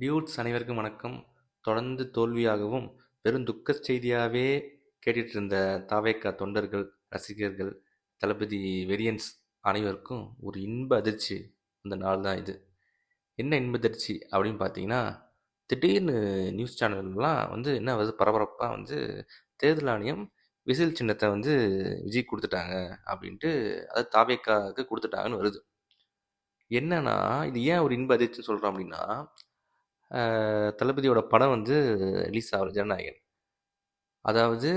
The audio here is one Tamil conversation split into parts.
டியூட்ஸ் அனைவருக்கும் வணக்கம். தொடர்ந்து தோல்வியாகவும் பெரும் துக்க செய்தியாகவே கேட்டுட்டு இருந்த தாவேக்கா தொண்டர்கள் ரசிகர்கள் தளபதி வெரியன்ஸ் அனைவருக்கும் ஒரு இன்ப அதிர்ச்சி அந்த நாள் தான் இது. என்ன இன்ப அதிர்ச்சி அப்படின்னு பார்த்தீங்கன்னா திடீர்னு நியூஸ் சேனல்லாம் வந்து என்ன வருது பரபரப்பாக வந்து தேர்தல் ஆணையம் விசில் சின்னத்தை வந்து விஜய் கொடுத்துட்டாங்க அப்படின்ட்டு அது தாவேக்காவுக்கு கொடுத்துட்டாங்கன்னு வருது. என்னன்னா இது ஏன் ஒரு இன்ப அதிர்ச்சின்னு சொல்கிறோம் அப்படின்னா தளபதியோட படம் வந்து ரிலீஸ் ஆகல ஜனநாயகன். அதாவது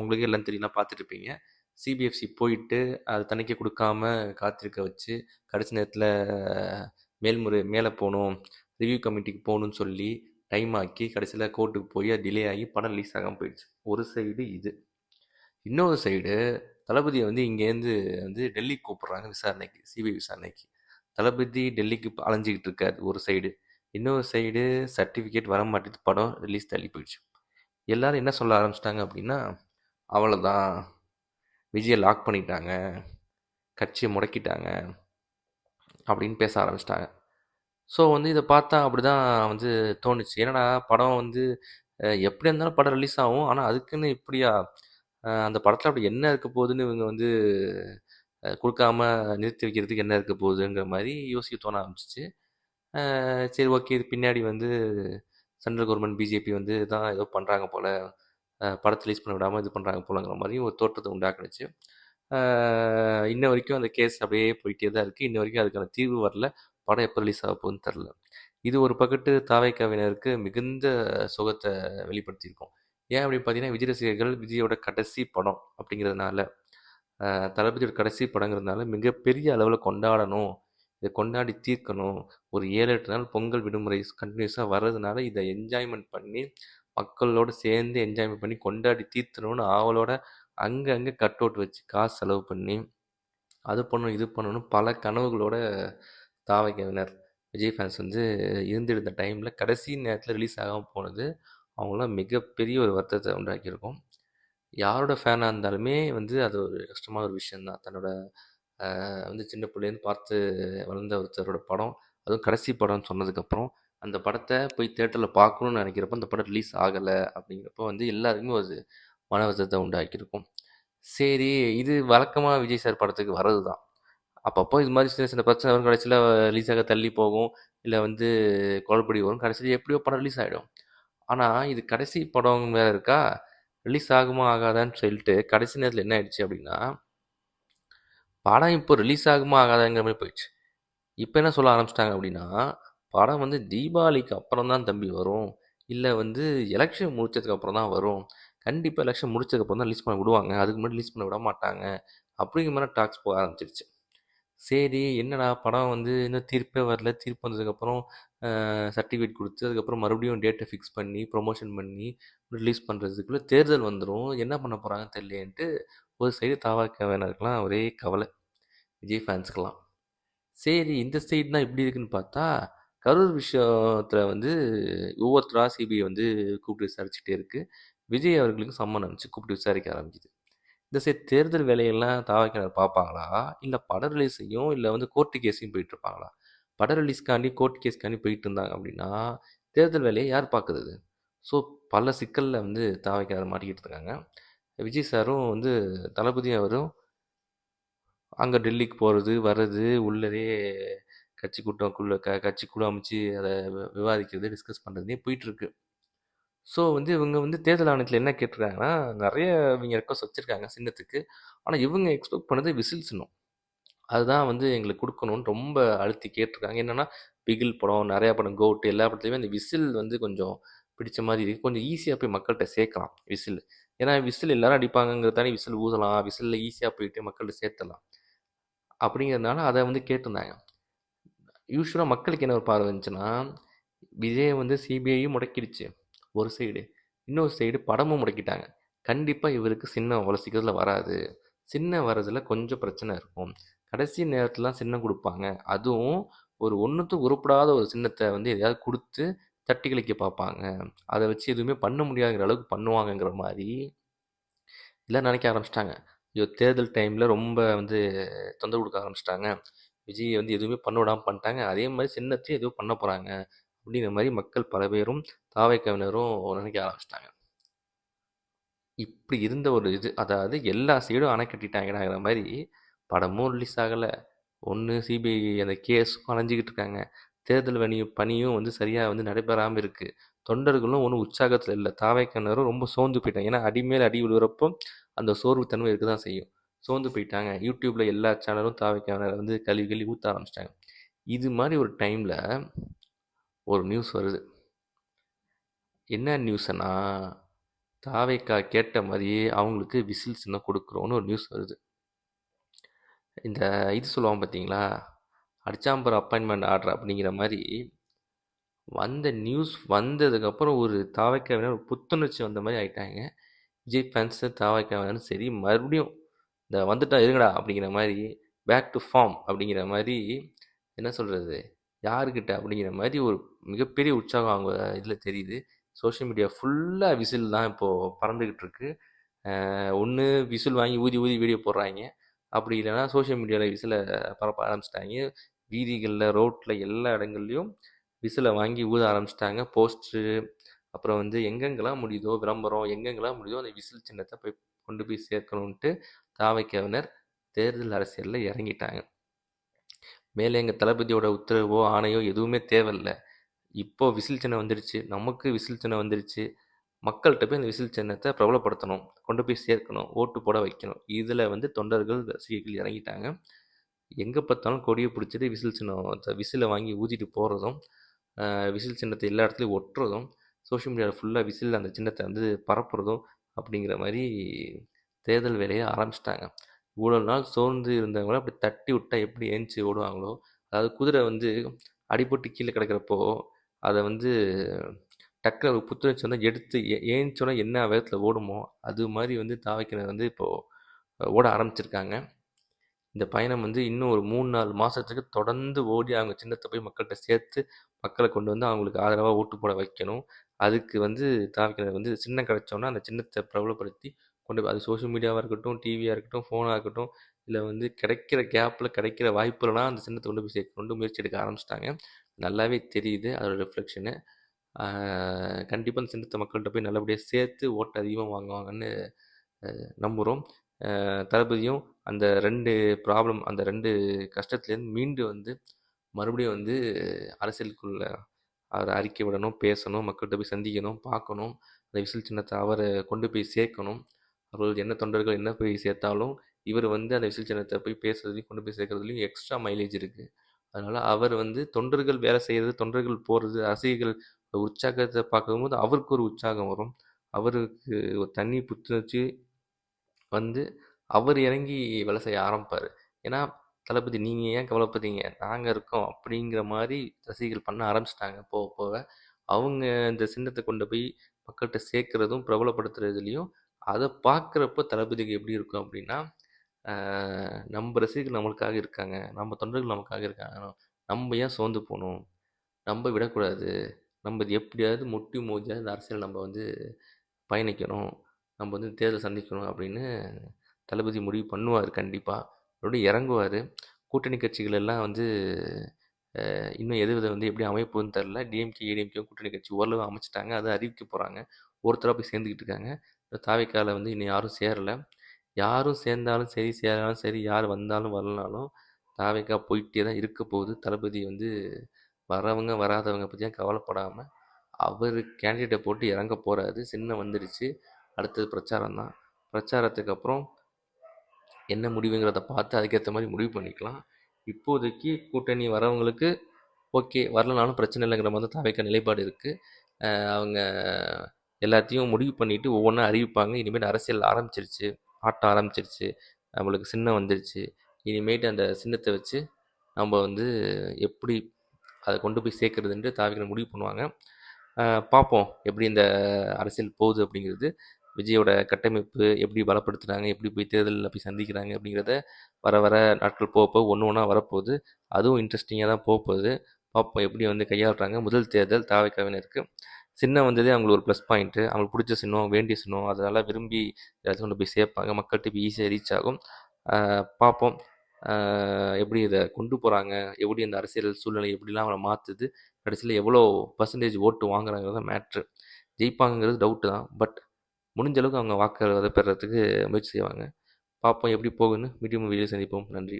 உங்களுக்கு எல்லாம் தெரியலாம் பார்த்துட்ருப்பீங்க சிபிஎஃப்சி போயிட்டு அது தணிக்கை கொடுக்காம காத்திருக்க வச்சு கடைசி நேரத்தில் மேல்முறை மேலே போகணும் ரிவ்யூ கமிட்டிக்கு போகணும்னு சொல்லி டைம் ஆக்கி கடைசியில் கோர்ட்டுக்கு போய் அது டிலே ஆகி படம் ரிலீஸ் ஆகாமல் போயிடுச்சு. ஒரு சைடு இது. இன்னொரு சைடு தளபதியை வந்து இங்கேருந்து வந்து டெல்லிக்கு கூப்பிட்றாங்க விசாரணைக்கு சிபிஐ விசாரணைக்கு. தளபதி டெல்லிக்கு அலைஞ்சிக்கிட்டு இருக்காரு ஒரு சைடு இன்னொரு சைடு சர்டிஃபிகேட் வர மாட்டேது படம் ரிலீஸ் தள்ளி போயிடுச்சு. எல்லோரும் என்ன சொல்ல ஆரம்பிச்சிட்டாங்க அப்படின்னா அவ்வளோதான் விஜயை லாக் பண்ணிட்டாங்க. கட்சியை முடக்கிட்டாங்க. அப்படின்னு பேச ஆரம்பிச்சிட்டாங்க. ஸோ வந்து இதை பார்த்தா அப்படி தான் வந்து தோணுச்சு. என்னடா படம் வந்து எப்படி இருந்தாலும் படம் ரிலீஸ் ஆகும். ஆனால் அதுக்குன்னு இப்படியா? அந்த படத்தில் அப்படி என்ன இருக்க போகுதுன்னு இவங்க வந்து கொடுக்காம நிறுத்தி வைக்கிறதுக்கு என்ன இருக்க போகுதுங்கிற மாதிரி யோசிக்க தோண ஆரம்பிச்சிச்சு. சரி ஓகே. இது பின்னாடி வந்து சென்ட்ரல் கவர்மெண்ட் பிஜேபி வந்து தான் ஏதோ பண்ணுறாங்க போல். படத்தை ரிலீஸ் பண்ண விடாமல் இது பண்ணுறாங்க போலங்கிற மாதிரி ஒரு தோற்றத்தை உண்டாக்குனுச்சு. இன்ன வரைக்கும் அந்த கேஸ் அப்படியே போயிட்டே தான் இருக்குது இன்ன வரைக்கும் அதுக்கான தீர்வு வரல. படம் எப்போ ரிலீஸ் ஆக போகுதுன்னு தெரில இது ஒரு பக்கத்து தாவைக்காவினருக்கு மிகுந்த சுகத்தை வெளிப்படுத்தியிருக்கோம். ஏன் அப்படின்னு பார்த்தீங்கன்னா விஜய் ரசிகர்கள் விஜயோட கடைசி படம் அப்படிங்கிறதுனால தளபதியோட கடைசி படங்கிறதுனால மிகப்பெரிய அளவில் கொண்டாடணும் இதை கொண்டாடி தீர்க்கணும். ஒரு ஏழு எட்டு நாள் பொங்கல் விடுமுறை கண்டினியூஸாக வர்றதுனால இதை என்ஜாய்மெண்ட் பண்ணி மக்களோடு சேர்ந்து என்ஜாய்மெண்ட் பண்ணி கொண்டாடி தீர்த்தணும்னு ஆவலோட அங்கங்கே கட் அவுட் வச்சு காசு செலவு பண்ணி அது பண்ணணும் இது பண்ணணும் பல கனவுகளோட தாவகவினர் விஜய் ஃபேன்ஸ் வந்து இருந்திருந்த டைமில் கடைசி நேரத்தில் ரிலீஸ் ஆகாமல் போனது அவங்களாம் மிகப்பெரிய ஒரு வருத்தத்தை உண்டாக்கியிருக்கும். யாரோட ஃபேனாக இருந்தாலுமே வந்து அது ஒரு கஷ்டமான ஒரு விஷயந்தான் தன்னோட வந்து சின்ன பிள்ளைலேருந்து பார்த்து வளர்ந்த ஒருத்தரோட படம். அதுவும் கடைசி படம்னு சொன்னதுக்கப்புறம் அந்த படத்தை போய் தேட்டரில் பார்க்கணும்னு நினைக்கிறப்ப அந்த படம் ரிலீஸ் ஆகலை அப்படிங்கிறப்ப வந்து எல்லாருக்குமே ஒரு மன வருத்தத்தை உண்டாக்கியிருக்கும். சரி இது வழக்கமாக விஜய் சார் படத்துக்கு வர்றது தான் அப்பப்போ இது மாதிரி சின்ன சின்ன பிரச்சனை வரும். கடைசியில் ரிலீஸ் ஆக தள்ளி போகும். இல்லை வந்து குழப்படி வரும். கடைசியில் எப்படியோ படம் ரிலீஸ் ஆகிடும் ஆனால் இது கடைசி படம் வேறு இருக்கா? ரிலீஸ் ஆகுமா ஆகாதான்னு சொல்லிட்டு கடைசி நேரத்தில் என்ன ஆயிடுச்சு அப்படின்னா படம் இப்போ ரிலீஸ் ஆகுமா ஆகாதாங்கிற மாதிரி போயிடுச்சு. இப்போ என்ன சொல்ல ஆரம்பிச்சிட்டாங்க அப்படின்னா படம் வந்து தீபாவளிக்கு அப்புறம் தான் தம்பி வரும். இல்லை வந்து எலெக்ஷன் முடிச்சதுக்கு அப்புறம் தான் வரும். கண்டிப்பாக எலெக்ஷன் முடிச்சதுக்கப்புறம் தான் ரிலீஸ் பண்ண விடுவாங்க. அதுக்கு முன்னாடி ரிலீஸ் பண்ண விட மாட்டாங்க. அப்படிங்கிற மாதிரி டாக்ஸ் போக ஆரம்பிச்சிருச்சு. சரி என்னடா படம் வந்து இன்னும் தீர்ப்பே வரல. தீர்ப்பு வந்ததுக்கப்புறம் சர்டிஃபிகேட் கொடுத்து அதுக்கப்புறம் மறுபடியும் டேட்டை ஃபிக்ஸ் பண்ணி ப்ரொமோஷன் பண்ணி ரிலீஸ் பண்ணுறதுக்குள்ளே தேர்தல் வந்துடும் என்ன பண்ண போகிறாங்கன்னு தெரியலேன்ட்டு ஒரு சைடு தாவாக்கவேனருக்கெலாம் ஒரே கவலை. விஜய் ஃபேன்ஸ்க்கெலாம் சரி இந்த சைடுனா இப்படி இருக்குன்னு பார்த்தா கரூர் விஷயத்தில் வந்து ஒவ்வொருத்தராக சிபிஐ வந்து கூப்பிட்டு விசாரிச்சுட்டே இருக்குது விஜய் அவர்களுக்கும் சம்மன் அனுப்பிச்சு கூப்பிட்டு விசாரிக்க ஆரம்பிக்குது. இந்த சைடு தேர்தல் வேலையெல்லாம் தாவாக்கினர் பார்ப்பாங்களா? இல்லை பட ரிலீஸையும் இல்லை வந்து கோர்ட்டு கேஸையும் போயிட்டு இருப்பாங்களா பட ரிலீஸ்க்காண்டி கோர்ட் கேஸ்க்காண்டி போயிட்டு இருந்தாங்க அப்படின்னா தேர்தல் வேலையை யார் பார்க்குறது? ஸோ பல சிக்கலில் வந்து தாவைக்காரர் மாட்டிக்கிட்டு இருக்காங்க. விஜய் சாரும் வந்து தளபதி அவரும் அங்கே டெல்லிக்கு போகிறது வர்றது உள்ளதே கட்சி கூட்டம்குள்ள க கட்சி குழு அமைச்சு அதை விவாதிக்கிறது டிஸ்கஸ் பண்ணுறதுனே போயிட்டுருக்கு. ஸோ வந்து இவங்க வந்து தேர்தல் ஆணையத்தில் என்ன கேட்டிருக்காங்கன்னா நிறைய இவங்க ரெக்வஸ்ட் வச்சுருக்காங்க சின்னத்துக்கு. ஆனால் இவங்க எக்ஸ்பெக்ட் பண்ணது விசில் சின்னம். அதுதான் வந்து எங்களுக்கு கொடுக்கணும்னு ரொம்ப அழுத்தி கேட்டிருக்காங்க. என்னென்னா பிகில் படம் நிறையா படம் கோட் எல்லா படத்துலையுமே அந்த விசில் வந்து கொஞ்சம் பிடிச்ச மாதிரி இருக்குது கொஞ்சம் ஈஸியாக போய் மக்கள்கிட்ட சேர்க்கலாம் விசில். ஏன்னா விசில் எல்லாரும் அடிப்பாங்கங்கிறதானே விசில் ஊதலாம் விசிலில் ஈஸியாக போயிட்டு மக்கள்கிட்ட சேர்த்தலாம் அப்படிங்கிறதுனால அதை வந்து கேட்டிருந்தாங்க. யூஸ்வலாக மக்களுக்கு என்ன ஒரு பார்வை இருந்துச்சுன்னா விஜயை வந்து சிபிஐயும் முடக்கிடுச்சு. ஒரு சைடு இன்னொரு சைடு படமும் முடக்கிட்டாங்க. கண்டிப்பாக இவருக்கு சின்னம் அவ்வளோ சீக்கிரத்தில் வராது. சின்ன வரதுல கொஞ்சம் பிரச்சனை இருக்கும். கடைசி நேரத்துலலாம் சின்னம் கொடுப்பாங்க. அதுவும் ஒரு ஒன்றுத்தும் உருப்படாத ஒரு சின்னத்தை வந்து எதையாவது கொடுத்து தட்டி கழிக்க பார்ப்பாங்க. அதை வச்சு எதுவுமே பண்ண முடியாதுங்கிற அளவுக்கு பண்ணுவாங்கங்கிற மாதிரி எல்லாம் நினைக்க ஆரம்பிச்சிட்டாங்க. ஐயோ தேர்தல் டைமில் ரொம்ப வந்து தொந்தரவு கொடுக்க ஆரம்பிச்சிட்டாங்க. விஜய் வந்து எதுவுமே பண்ண விடாமல் பண்ணிட்டாங்க. அதே மாதிரி சின்னத்தையும் எதுவும் பண்ண போகிறாங்க அப்படிங்கிற மாதிரி மக்கள் பல பேரும் தாவை கவினரும் நினைக்க ஆரம்பிச்சிட்டாங்க. இப்படி இருந்த ஒரு இது அதாவது எல்லா சைடும் அணை கட்டிட்டாங்கங்கிற மாதிரி படமும் ரிலீஸ் ஆகலை. ஒன்று சிபிஐ அந்த கேஸும் அலைஞ்சிக்கிட்டு இருக்காங்க. தேர்தல் பணி பணியும் வந்து சரியாக வந்து நடைபெறாமல் இருக்குது தொண்டர்களும் ஒன்றும் உற்சாகத்தில் இல்லை. தாவைக்கண்ணரும் ரொம்ப சோர்ந்து போயிட்டாங்க. ஏன்னா அடிமேல் அடி விழுகிறப்போ அந்த சோர்வுத்தன்மை இருக்க தான் செய்யும். சோர்ந்து போயிட்டாங்க. யூடியூப்பில் எல்லா சேனலும் தாவைக்கண்ணரை வந்து கழுவி கழுவி ஊற்ற ஆரம்பிச்சிட்டாங்க. இது மாதிரி ஒரு டைமில் ஒரு நியூஸ் வருது. என்ன நியூஸ்னா தாவைக்கா கேட்ட மாதிரியே அவங்களுக்கு விசில் சின்னம் கொடுக்குறோன்னு ஒரு நியூஸ் வருது. இந்த இது சொல்லுவாங்க பார்த்தீங்களா அடிச்சாம்பர் அப்பாயின்மெண்ட் ஆர்டர் அப்படிங்கிற மாதிரி வந்த நியூஸ் வந்ததுக்கப்புறம் ஒரு தாவைக்காவினர் ஒரு புத்துணர்ச்சி வந்த மாதிரி ஆகிட்டாங்க விஜய் ஃபேன்ஸு தாவைக்காவினர் சரி மறுபடியும் இந்த வந்துட்டா இருங்கடா அப்படிங்கிற மாதிரி பேக் டு ஃபார்ம் அப்படிங்கிற மாதிரி என்ன சொல்கிறது யாருக்கிட்ட அப்படிங்கிற மாதிரி ஒரு மிகப்பெரிய உற்சாகம் அவங்க இதில் தெரியுது. சோஷியல் மீடியா ஃபுல்லாக விசில் தான் இப்போது பறந்துக்கிட்டு இருக்கு. ஒன்று விசில் வாங்கி ஊதி ஊதி வீடியோ போடுறாங்க. அப்படி இல்லைன்னா சோஷியல் மீடியாவில் விசிலை பரப்ப ஆரம்பிச்சிட்டாங்க. வீதிகளில் ரோட்டில் எல்லா இடங்கள்லையும் விசிலை வாங்கி ஊத ஆரம்பிச்சிட்டாங்க. போஸ்ட்ரு அப்புறம் வந்து எங்கெங்கெல்லாம் முடியுதோ விளம்பரம் எங்கெங்கெல்லாம் முடியுதோ அந்த விசில் சின்னத்தை போய் கொண்டு போய் சேர்க்கணுன்ட்டு தாவைக்கவினர் தேர்தல் அரசியலில் இறங்கிட்டாங்க. மேலே எங்கள் தளபதியோட உத்தரவோ ஆணையோ எதுவுமே தேவையில்லை. இப்போ விசில் சின்னம் வந்துடுச்சு நமக்கு விசில் சின்னம் வந்துடுச்சு மக்கள்கிட்ட போய் அந்த விசில் சின்னத்தை பிரபலப்படுத்தணும். கொண்டு போய் சேர்க்கணும். ஓட்டு போட வைக்கணும். இதில் வந்து தொண்டர்கள் ரசிகர்கள் இறங்கிட்டாங்க. எங்கே பார்த்தாலும் கொடியை பிடிச்சிட்டு விசில் சின்னம். விசிலை வாங்கி ஊதிட்டு போகிறதும் விசில் சின்னத்தை எல்லா இடத்துலையும் ஒட்டுறதும் சோஷியல் மீடியாவில் ஃபுல்லாக விசில் அந்த சின்னத்தை வந்து பரப்புறதும் அப்படிங்கிற மாதிரி தேர்தல் வேலையை ஆரம்பிச்சிட்டாங்க. இவ்வளோ நாள் சோர்ந்து இருந்தவங்கள அப்படி தட்டி விட்டால் எப்படி ஏஞ்சி ஓடுவாங்களோ அதாவது குதிரை வந்து அடிபட்டு கீழே கிடக்கிறப்போ அதை வந்து டக்குனு ஒரு புத்துணர்ச்சி வந்து எடுத்து ஏஞ்சோன்னா என்ன வேகத்தில் ஓடுமோ அது மாதிரி வந்து தாவைக்கினர் வந்து இப்போது ஓட ஆரம்பிச்சிருக்காங்க. இந்த பயணம் வந்து இன்னும் ஒரு மூணு நாலு மாதத்துக்கு தொடர்ந்து ஓடி அவங்க சின்னத்தை போய் மக்கள்கிட்ட சேர்த்து மக்களை கொண்டு வந்து அவங்களுக்கு ஆதரவாக ஓட்டு போட வைக்கணும். அதுக்கு வந்து தாவிக்கிறது வந்து சின்னம் கிடச்சோன்னா அந்த சின்னத்தை பிரபலப்படுத்தி கொண்டு போய் அது சோஷியல் மீடியாவாக இருக்கட்டும் டிவியாக இருக்கட்டும் ஃபோனாக இருக்கட்டும் இல்லை வந்து கிடைக்கிற கேப்பில் கிடைக்கிற வாய்ப்புலாம் அந்த சின்னத்தை கொண்டு போய் சேர்க்கணுன்ட்டு முயற்சி எடுக்க ஆரம்பிச்சிட்டாங்க. நல்லாவே தெரியுது அதோட ரிஃப்ளெக்ஷனு கண்டிப்பாக அந்த சின்னத்தை மக்கள்கிட்ட போய் நல்லபடியாக சேர்த்து ஓட்டு அதிகமாக வாங்குவாங்கன்னு நம்புகிறோம் தளபதியும் அந்த ரெண்டு ப்ராப்ளம் அந்த ரெண்டு கஷ்டத்துலேருந்து மீண்டு வந்து மறுபடியும் வந்து அரசியலுக்குள்ள அவரை அறிக்கை விடணும் பேசணும் மக்கள்கிட்ட போய் சந்திக்கணும் பார்க்கணும். அந்த விசில் சின்னத்தை அவரை கொண்டு போய் சேர்க்கணும். அவர்கள் என்ன தொண்டர்கள் என்ன போய் சேர்த்தாலும் இவர் வந்து அந்த விசில் சின்னத்தை போய் பேசுறதுலையும் கொண்டு போய் சேர்க்கறதுலையும் எக்ஸ்ட்ரா மைலேஜ் இருக்குது அதனால் அவர் வந்து தொண்டர்கள் வேலை செய்கிறது தொண்டர்கள் போகிறது ரசிகர்கள் உற்சாகத்தை பார்க்கும்போது அவருக்கு ஒரு உற்சாகம் வரும். அவருக்கு தண்ணி புத்துணர்ச்சி வந்து அவர் இறங்கி வேலை செய்ய ஆரம்பிப்பார். ஏன்னா தளபதி நீங்கள் ஏன் கவலைப்படுறீங்க நாங்கள் இருக்கோம் அப்படிங்கிற மாதிரி ரசிகர்கள் பண்ண ஆரம்பிச்சிட்டாங்க போக போக. அவங்க இந்த சின்னத்தை கொண்டு போய் மக்கள்கிட்ட சேர்க்குறதும் பிரபலப்படுத்துறதுலையும் அதை பார்க்குறப்ப தளபதிக்கு எப்படி இருக்கும் அப்படின்னா நம்ம ரசிகர்கள் நம்மளுக்காக இருக்காங்க. நம்ம தொண்டர்கள் நமக்காக இருக்காங்க. நம்ம ஏன் சோர்ந்து போகணும்? நம்ம விடக்கூடாது. நம்ம எப்படியாவது முட்டி மோதியாவது இந்த அரசியல் நம்ம வந்து பயணிக்கணும். நம்ம வந்து தேர்தல் சந்திக்கணும் அப்படின்னு தளபதி முடிவு பண்ணுவார் கண்டிப்பாக மறுபடியும் இறங்குவார். கூட்டணி கட்சிகள் எல்லாம் வந்து இன்னும் எது வித வந்து எப்படி அமைப்புன்னு தெரில டிஎம்கே ஏடிஎம்கே கூட்டணி கட்சி ஓரளவு அமைச்சிட்டாங்க. அதை அறிவிக்க போகிறாங்க ஒருத்தராக போய் சேர்ந்துக்கிட்டு இருக்காங்க. தாவைக்கால வந்து இன்னும் யாரும் சேரலை. யாரும் சேர்ந்தாலும் சரி சேராலும் சரி யார் வந்தாலும் வரலனாலும் தாவைக்கா போயிட்டே தான் இருக்க போகுது. தளபதி வந்து வரவங்க வராதவங்க பற்றியும் கவலைப்படாமல் அவர் கேண்டிடேட்டை போட்டு இறங்க போகிறாரு சின்ன வந்துடுச்சு அடுத்தது பிரச்சாரம் தான் பிரச்சாரத்துக்கு அப்புறம் என்ன முடிவுங்கிறத பார்த்து அதுக்கேற்ற மாதிரி முடிவு பண்ணிக்கலாம். இப்போதைக்கு கூட்டணி வரவங்களுக்கு ஓகே வரலனாலும் பிரச்சனை இல்லைங்கிற மாதிரி தாவைக்க நிலைப்பாடு இருக்குது அவங்க எல்லாத்தையும் முடிவு பண்ணிவிட்டு ஒவ்வொன்றா அறிவிப்பாங்க. இனிமேல் அரசியல் ஆரம்பிச்சிருச்சு ஆட்டம் ஆரம்பிச்சிருச்சு நம்மளுக்கு சின்னம் வந்துருச்சு. இனிமேட்டு அந்த சின்னத்தை வச்சு நம்ம வந்து எப்படி அதை கொண்டு போய் சேர்க்குறதுன்ட்டு தாவிக்கிற முடிவு பண்ணுவாங்க. பார்ப்போம் எப்படி இந்த அரசியல் போகுது அப்படிங்கிறது. விஜயோட கட்டமைப்பு எப்படி பலப்படுத்துகிறாங்க எப்படி போய் தேர்தலில் போய் சந்திக்கிறாங்க அப்படிங்கிறத வர வர நாட்கள் போக போக ஒன்று ஒன்றா வரப்போகுது. அதுவும் இன்ட்ரெஸ்டிங்காக தான் போக போகுது. பார்ப்போம் எப்படி வந்து கையாளுறாங்க. முதல் தேர்தல் தாவைக்காவினருக்கு. சின்னம் வந்ததே அவங்களுக்கு ஒரு ப்ளஸ் பாயிண்ட்டு அவங்களுக்கு பிடிச்ச சின்னம் வேண்டிய சின்னம் அதனால் விரும்பி எல்லாத்தையும் கொண்டு போய் சேர்ப்பாங்க. மக்கள்கிட்ட போய் ஈஸியாக ரீச் ஆகும். பார்ப்போம். எப்படி இதை கொண்டு போகிறாங்க எப்படி இந்த அரசியல் சூழ்நிலை எப்படிலாம் அவரை மாற்றுது கடைசியில் எவ்வளோ பர்சன்டேஜ் ஓட்டு வாங்குறாங்கிறது மேட்ரு ஜெயிப்பாங்கங்கிறது டவுட்டு தான். பட் முடிஞ்ச அளவுக்கு அவங்க வாக்குகளை பெறத்துக்கு முயற்சி செய்வாங்க. பார்ப்போம் எப்படி போகுன்னு மீடியம் வீடியோ சந்திப்போம். நன்றி.